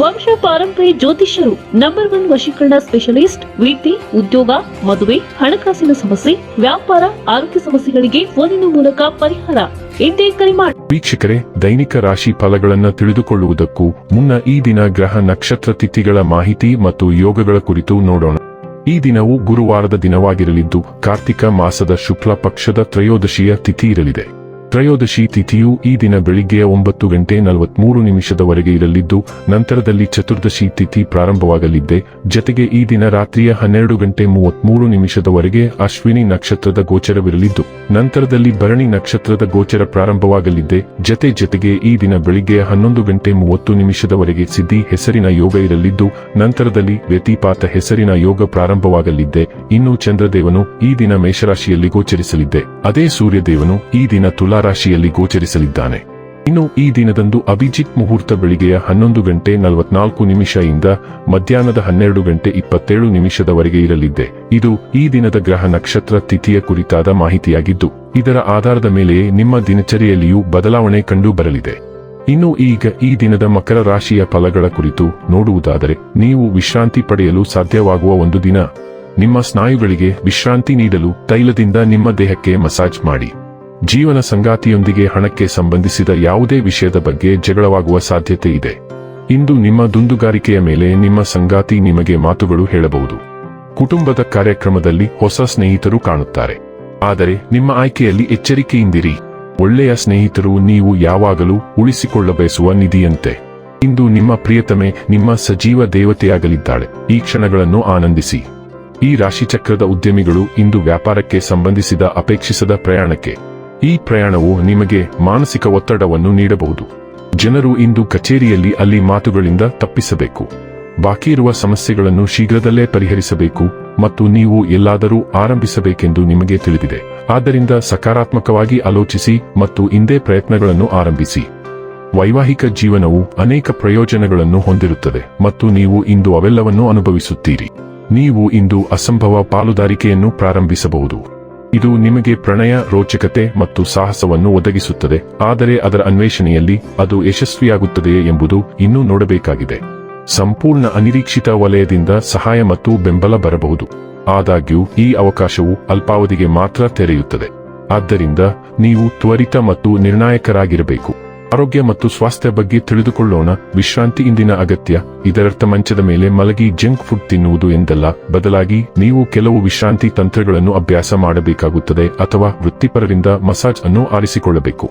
ವಂಶ ಪಾರಂಪರ್ಯ ಜ್ಯೋತಿಷ್ಯರು ನಂಬರ್ ಒನ್ ವಶೀಕರಣ ಸ್ಪೆಷಲಿಸ್ಟ್ ವಿದ್ಯೆ ಉದ್ಯೋಗ, ಮದುವೆ, ಹಣಕಾಸಿನ ಸಮಸ್ಯೆ, ವ್ಯಾಪಾರ, ಆರೋಗ್ಯ ಸಮಸ್ಯೆಗಳಿಗೆ ಫೋನಿನ ಮೂಲಕ ಪರಿಹಾರ. ಎಂದೇ ಕರೆ ಮಾಡಿ ವೀಕ್ಷಕರೇ, ದೈನಿಕ ರಾಶಿ ಫಲಗಳನ್ನು ತಿಳಿದುಕೊಳ್ಳುವುದಕ್ಕೂ ಮುನ್ನ ಈ ದಿನ ಗ್ರಹ ನಕ್ಷತ್ರ ತಿಥಿಗಳ ಮಾಹಿತಿ ಮತ್ತು ಯೋಗಗಳ ಕುರಿತು ನೋಡೋಣ. ಈ ದಿನವು ಗುರುವಾರದ ದಿನವಾಗಿರಲಿದ್ದು ಕಾರ್ತಿಕ ಮಾಸದ ಶುಕ್ಲ ಪಕ್ಷದ ತ್ರಯೋದಶಿಯ ತಿಥಿ ಇರಲಿದೆ. ತ್ರಯೋದಶಿ ತಿಥಿಯು ಈ ದಿನ ಬೆಳಿಗ್ಗೆಯ ಒಂಬತ್ತು ಗಂಟೆ ನಲವತ್ಮೂರು ನಿಮಿಷದವರೆಗೆ ಇರಲಿದ್ದು, ನಂತರದಲ್ಲಿ ಚತುರ್ದಶಿ ತಿಥಿ ಪ್ರಾರಂಭವಾಗಲಿದ್ದೆ. ಜತೆಗೆ ಈ ದಿನ ರಾತ್ರಿಯ ಹನ್ನೆರಡು ಗಂಟೆ ಮೂವತ್ಮೂರು ನಿಮಿಷದವರೆಗೆ ಅಶ್ವಿನಿ ನಕ್ಷತ್ರದ ಗೋಚರವಿರಲಿದ್ದು, ನಂತರದಲ್ಲಿ ಭರಣಿ ನಕ್ಷತ್ರದ ಗೋಚರ ಪ್ರಾರಂಭವಾಗಲಿದ್ದೆ. ಜತೆ ಜತೆಗೆ ಈ ದಿನ ಬೆಳಿಗ್ಗೆ ಹನ್ನೊಂದು ಗಂಟೆ ಮೂವತ್ತು ನಿಮಿಷದವರೆಗೆ ಸಿದ್ಧಿ ಹೆಸರಿನ ಯೋಗ ಇರಲಿದ್ದು, ನಂತರದಲ್ಲಿ ವ್ಯತಿಪಾತ ಹೆಸರಿನ ಯೋಗ ಪ್ರಾರಂಭವಾಗಲಿದ್ದೆ. ಇನ್ನು ಚಂದ್ರದೇವನು ಈ ದಿನ ಮೇಷರಾಶಿಯಲ್ಲಿ ಗೋಚರಿಸಲಿದ್ದೆ. ಅದೇ ಸೂರ್ಯದೇವನು ಈ ದಿನ ತುಲಾರಾಶಿಯಲ್ಲಿ ಗೋಚರಿಸಲಿದ್ದಾನೆ. ಇನ್ನು ಈ ದಿನದಂದು ಅಭಿಜಿತ್ ಮುಹೂರ್ತ ಬೆಳಿಗ್ಗೆಯ ಹನ್ನೊಂದು ಗಂಟೆ ನಲವತ್ನಾಲ್ಕು ನಿಮಿಷ ಇಂದ ಮಧ್ಯಾಹ್ನದ ಹನ್ನೆರಡು ಗಂಟೆ ಇಪ್ಪತ್ತೇಳು ನಿಮಿಷದವರೆಗೆ ಇರಲಿದ್ದೆ. ಇದು ಈ ದಿನದ ಗ್ರಹ ನಕ್ಷತ್ರ ತಿಥಿಯ ಕುರಿತಾದ ಮಾಹಿತಿಯಾಗಿದ್ದು, ಇದರ ಆಧಾರದ ಮೇಲೆಯೇ ನಿಮ್ಮ ದಿನಚರಿಯಲ್ಲಿಯೂ ಬದಲಾವಣೆ ಕಂಡು ಬರಲಿದೆ ಇನ್ನು ಈಗ ಈ ದಿನದ ಮಕರ ರಾಶಿಯ ಫಲಗಳ ಕುರಿತು ನೋಡುವುದಾದರೆ, ನೀವು ವಿಶ್ರಾಂತಿ ಪಡೆಯಲು ಸಾಧ್ಯವಾಗುವ ಒಂದು ದಿನ. ನಿಮ್ಮ ಸ್ನಾಯುಗಳಿಗೆ ವಿಶ್ರಾಂತಿ ನೀಡಲು ತೈಲದಿಂದ ನಿಮ್ಮ ದೇಹಕ್ಕೆ ಮಸಾಜ್ ಮಾಡಿ. ಜೀವನ ಸಂಗಾತಿಯೊಂದಿಗೆ ಹಣಕ್ಕೆ ಸಂಬಂಧಿಸಿದ ಯಾವುದೇ ವಿಷಯದ ಬಗ್ಗೆ ಜಗಳವಾಗುವ ಸಾಧ್ಯತೆ ಇದೆ. ಇಂದು ನಿಮ್ಮ ದುಂದುಗಾರಿಕೆಯ ಮೇಲೆ ನಿಮ್ಮ ಸಂಗಾತಿ ನಿಮಗೆ ಮಾತುಗಳು ಹೇಳಬಹುದು. ಕುಟುಂಬದ ಕಾರ್ಯಕ್ರಮದಲ್ಲಿ ಹೊಸ ಸ್ನೇಹಿತರು ಕಾಣುತ್ತಾರೆ. ಆದರೆ ನಿಮ್ಮ ಆಯ್ಕೆಯಲ್ಲಿ ಎಚ್ಚರಿಕೆಯಿಂದಿರಿ. ಒಳ್ಳೆಯ ಸ್ನೇಹಿತರು ನೀವು ಯಾವಾಗಲೂ ಉಳಿಸಿಕೊಳ್ಳಬಯಸುವ ನಿಧಿಯಂತೆ. ಇಂದು ನಿಮ್ಮ ಪ್ರಿಯತಮೆ ನಿಮ್ಮ ಸಜೀವ ದೇವತೆಯಾಗಲಿದ್ದಾಳೆ. ಈ ಕ್ಷಣಗಳನ್ನು ಆನಂದಿಸಿ. ಈ ರಾಶಿಚಕ್ರದ ಉದ್ಯಮಿಗಳು ಇಂದು ವ್ಯಾಪಾರಕ್ಕೆ ಸಂಬಂಧಿಸಿದ ಅಪೇಕ್ಷಿಸದ ಪ್ರಯಾಣಕ್ಕೆ. ಈ ಪ್ರಯಾಣವು ನಿಮಗೆ ಮಾನಸಿಕ ಒತ್ತಡವನ್ನು ನೀಡಬಹುದು. ಜನರು ಇಂದು ಕಚೇರಿಯಲ್ಲಿ ಅಲ್ಲಿ ಮಾತುಗಳಿಂದ ತಪ್ಪಿಸಬೇಕು. ಬಾಕಿ ಇರುವ ಸಮಸ್ಯೆಗಳನ್ನು ಶೀಘ್ರದಲ್ಲೇ ಪರಿಹರಿಸಬೇಕು ಮತ್ತು ನೀವು ಎಲ್ಲಾದರೂ ಆರಂಭಿಸಬೇಕೆಂದು ನಿಮಗೆ ತಿಳಿದಿದೆ. ಆದ್ದರಿಂದ ಸಕಾರಾತ್ಮಕವಾಗಿ ಆಲೋಚಿಸಿ ಮತ್ತು ಇಂದೇ ಪ್ರಯತ್ನಗಳನ್ನು ಆರಂಭಿಸಿ. ವೈವಾಹಿಕ ಜೀವನವು ಅನೇಕ ಪ್ರಯೋಜನಗಳನ್ನು ಹೊಂದಿರುತ್ತದೆ ಮತ್ತು ನೀವು ಇಂದು ಅವೆಲ್ಲವನ್ನೂ ಅನುಭವಿಸುತ್ತೀರಿ. ನೀವು ಇಂದು ಅಸಂಭವ ಪಾಲುದಾರಿಕೆಯನ್ನು ಪ್ರಾರಂಭಿಸಬಹುದು. ಇದು ನಿಮಗೆ ಪ್ರಣಯ, ರೋಚಕತೆ ಮತ್ತು ಸಾಹಸವನ್ನು ಒದಗಿಸುತ್ತದೆ. ಆದರೆ ಅದರ ಅನ್ವೇಷಣೆಯಲ್ಲಿ ಅದು ಯಶಸ್ವಿಯಾಗುತ್ತದೆಯೇ ಎಂಬುದು ಇನ್ನೂ ನೋಡಬೇಕಾಗಿದೆ. ಸಂಪೂರ್ಣ ಅನಿರೀಕ್ಷಿತ ವಲಯದಿಂದ ಸಹಾಯ ಮತ್ತು ಬೆಂಬಲ ಬರಬಹುದು. ಆದಾಗ್ಯೂ, ಈ ಅವಕಾಶವು ಅಲ್ಪಾವಧಿಗೆ ಮಾತ್ರ ತೆರೆಯುತ್ತದೆ. ಆದ್ದರಿಂದ, ನೀವು ತ್ವರಿತ ಮತ್ತು ನಿರ್ಣಾಯಕರಾಗಿರಬೇಕು. ಆರೋಗ್ಯ ಮತ್ತು ಸ್ವಾಸ್ಥ್ಯ ಬಗ್ಗೆ ತಿಳಿದುಕೊಳ್ಳೋಣ. ವಿಶ್ರಾಂತಿ ಇಂದಿನ ಅಗತ್ಯ. ಇದರರ್ಥ ಮಂಚದ ಮೇಲೆ ಮಲಗಿ ಜಂಕ್ ಫುಡ್ ತಿನ್ನುವುದು ಎಂದಲ್ಲ. ಬದಲಾಗಿ ನೀವು ಕೆಲವು ವಿಶ್ರಾಂತಿ ತಂತ್ರಗಳನ್ನು ಅಭ್ಯಾಸ ಮಾಡಬೇಕಾಗುತ್ತದೆ ಅಥವಾ ವೃತ್ತಿಪರರಿಂದ ಮಸಾಜ್ ಅನ್ನು ಆರಿಸಿಕೊಳ್ಳಬೇಕು.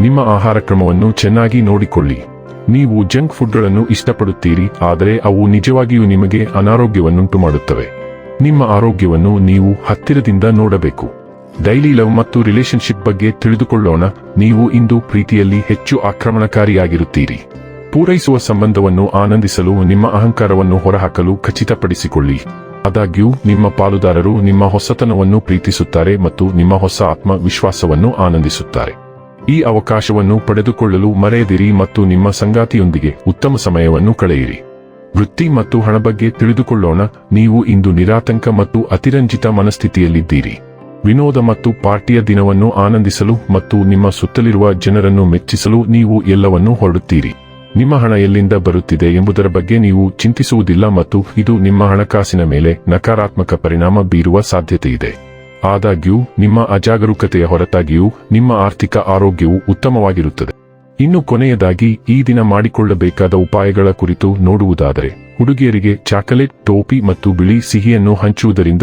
ನಿಮ್ಮ ಆಹಾರ ಕ್ರಮವನ್ನು ಚೆನ್ನಾಗಿ ನೋಡಿಕೊಳ್ಳಿ. ನೀವು ಜಂಕ್ ಫುಡ್ಗಳನ್ನು ಇಷ್ಟಪಡುತ್ತೀರಿ, ಆದರೆ ಅವು ನಿಜವಾಗಿಯೂ ನಿಮಗೆ ಅನಾರೋಗ್ಯವನ್ನುಂಟು ಮಾಡುತ್ತವೆ ನಿಮ್ಮ ಆರೋಗ್ಯವನ್ನು ನೀವು ಹತ್ತಿರದಿಂದ ನೋಡಬೇಕು. ಡೈಲಿ ಲವ್ ಮತ್ತು ರಿಲೇಶನ್ಶಿಪ್ ಬಗ್ಗೆ ತಿಳಿದುಕೊಳ್ಳೋಣ. ನೀವು ಇಂದು ಪ್ರೀತಿಯಲ್ಲಿ ಹೆಚ್ಚು ಆಕ್ರಮಣಕಾರಿಯಾಗಿರುತ್ತೀರಿ. ಪೂರೈಸುವ ಸಂಬಂಧವನ್ನು ಆನಂದಿಸಲು ನಿಮ್ಮ ಅಹಂಕಾರವನ್ನು ಹೊರಹಾಕಲು ಖಚಿತಪಡಿಸಿಕೊಳ್ಳಿ. ಆದಾಗ್ಯೂ, ನಿಮ್ಮ ಪಾಲುದಾರರು ನಿಮ್ಮ ಹೊಸತನವನ್ನು ಪ್ರೀತಿಸುತ್ತಾರೆ ಮತ್ತು ನಿಮ್ಮ ಹೊಸ ಆತ್ಮವಿಶ್ವಾಸವನ್ನು ಆನಂದಿಸುತ್ತಾರೆ. ಈ ಅವಕಾಶವನ್ನು ಪಡೆದುಕೊಳ್ಳಲು ಮರೆಯದಿರಿ ಮತ್ತು ನಿಮ್ಮ ಸಂಗಾತಿಯೊಂದಿಗೆ ಉತ್ತಮ ಸಮಯವನ್ನು ಕಳೆಯಿರಿ. ವೃತ್ತಿ ಮತ್ತು ಹಣ ಬಗ್ಗೆ ತಿಳಿದುಕೊಳ್ಳೋಣ. ನೀವು ಇಂದು ನಿರಾತಂಕ ಮತ್ತು ಅತಿರಂಜಿತ ಮನಸ್ಥಿತಿಯಲ್ಲಿದ್ದೀರಿ. ವಿನೋದ ಮತ್ತು ಪಾರ್ಟಿಯ ದಿನವನ್ನು ಆನಂದಿಸಲು ಮತ್ತು ನಿಮ್ಮ ಸುತ್ತಲಿರುವ ಜನರನ್ನು ಮೆಚ್ಚಿಸಲು ನೀವು ಎಲ್ಲವನ್ನೂ ಹೊರಡುತ್ತೀರಿ. ನಿಮ್ಮ ಹಣ ಎಲ್ಲಿಂದ ಬರುತ್ತಿದೆ ಎಂಬುದರ ಬಗ್ಗೆ ನೀವು ಚಿಂತಿಸುವುದಿಲ್ಲ ಮತ್ತು ಇದು ನಿಮ್ಮ ಹಣಕಾಸಿನ ಮೇಲೆ ನಕಾರಾತ್ಮಕ ಪರಿಣಾಮ ಬೀರುವ ಸಾಧ್ಯತೆಯಿದೆ. ಆದಾಗ್ಯೂ, ನಿಮ್ಮ ಅಜಾಗರೂಕತೆಯ ಹೊರತಾಗಿಯೂ ನಿಮ್ಮ ಆರ್ಥಿಕ ಆರೋಗ್ಯವು ಉತ್ತಮವಾಗಿರುತ್ತದೆ. ಇನ್ನು ಕೊನೆಯದಾಗಿ, ಈ ದಿನ ಮಾಡಿಕೊಳ್ಳಬೇಕಾದ ಉಪಾಯಗಳ ಕುರಿತು ನೋಡುವುದಾದರೆ, ಹುಡುಗಿಯರಿಗೆ ಚಾಕಲೇಟ್, ಟೋಪಿ ಮತ್ತು ಬಿಳಿ ಸಿಹಿಯನ್ನು ಹಂಚುವುದರಿಂದ